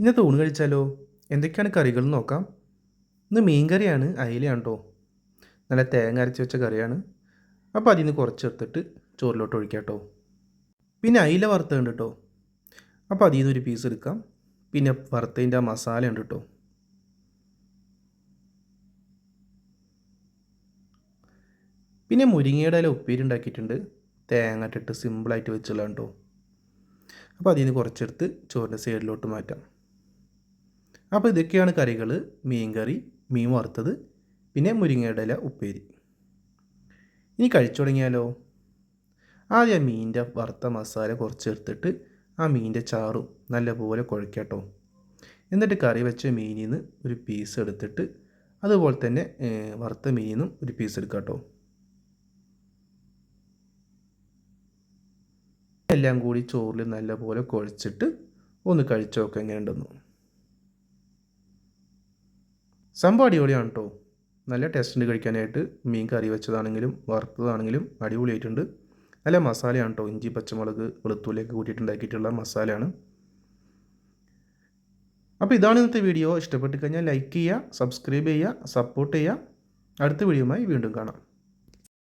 ഇന്നത്തെ ഊണ് കഴിച്ചാലോ? എന്തൊക്കെയാണ് കറികൾ നോക്കാം. ഇന്ന് മീൻ കറിയാണ് അയിലയാണ് കേട്ടോ നല്ല തേങ്ങ അരച്ച് വെച്ച കറിയാണ്. അപ്പോൾ അതിൽ നിന്ന് കുറച്ച് എടുത്തിട്ട് ചോറിലോട്ട് ഒഴിക്കാം കേട്ടോ പിന്നെ അയില വറുത്തുണ്ട് കേട്ടോ അപ്പോൾ അതിൽ നിന്ന് ഒരു പീസ് എടുക്കാം. പിന്നെ വറുത്തതിന്റെ ആ മസാല ഉണ്ട് കേട്ടോ പിന്നെ മുരിങ്ങയുടെ ഇല ഉപ്പേരി ഉണ്ടാക്കിയിട്ടുണ്ട്. തേങ്ങ ഇട്ടിട്ട് സിമ്പിളായിട്ട് വെച്ചുള്ള കേട്ടോ അപ്പോൾ അതിൽ നിന്ന് കുറച്ചെടുത്ത് ചോറിന്റെ സൈഡിലോട്ട് മാറ്റാം. അപ്പോൾ ഇതൊക്കെയാണ് കറികൾ മീൻ കറി മീൻ വറുത്തത് പിന്നെ മുരിങ്ങയുടെ ഇല ഉപ്പേരി. ഇനി കഴിച്ചു തുടങ്ങിയാലോ? ആദ്യം ആ മീനിന്റെ വറുത്ത മസാല കുറച്ച് എടുത്തിട്ട് ആ മീനിന്റെ ചാറും നല്ലപോലെ കുഴക്കട്ടോ. എന്നിട്ട് കറി വെച്ച മീനിൽ നിന്ന് ഒരു പീസ് എടുത്തിട്ട് അതുപോലെ തന്നെ വറുത്ത മീനിൽ നിന്നും ഒരു പീസ് എടുക്കാം കേട്ടോ എല്ലാം കൂടി ചോറിൽ നല്ലപോലെ കുഴച്ചിട്ട് ഒന്ന് കഴിച്ചോക്കെ എങ്ങനെ എങ്ങനെയുണ്ടെന്ന്. സംഭവം അടിപൊളിയാണ് കേട്ടോ നല്ല ടേസ്റ്റ് ഉണ്ട് കഴിക്കാനായിട്ട് മീൻ കറി വെച്ചതാണെങ്കിലും വറുത്തതാണെങ്കിലും അടിപൊളിയായിട്ടുണ്ട്. നല്ല മസാലയാണ് കേട്ടോ ഇഞ്ചി പച്ചമുളക് വെളുത്തുള്ളിയൊക്കെ കൂട്ടിയിട്ടുണ്ടാക്കിയിട്ടുള്ള മസാലയാണ്. അപ്പോൾ ഇതാണ് ഇന്നത്തെ വീഡിയോ ഇഷ്ടപ്പെട്ട് കഴിഞ്ഞാൽ ലൈക്ക് ചെയ്യുക സബ്സ്ക്രൈബ് ചെയ്യുക സപ്പോർട്ട് ചെയ്യുക. അടുത്ത വീഡിയോയുമായി വീണ്ടും കാണാം.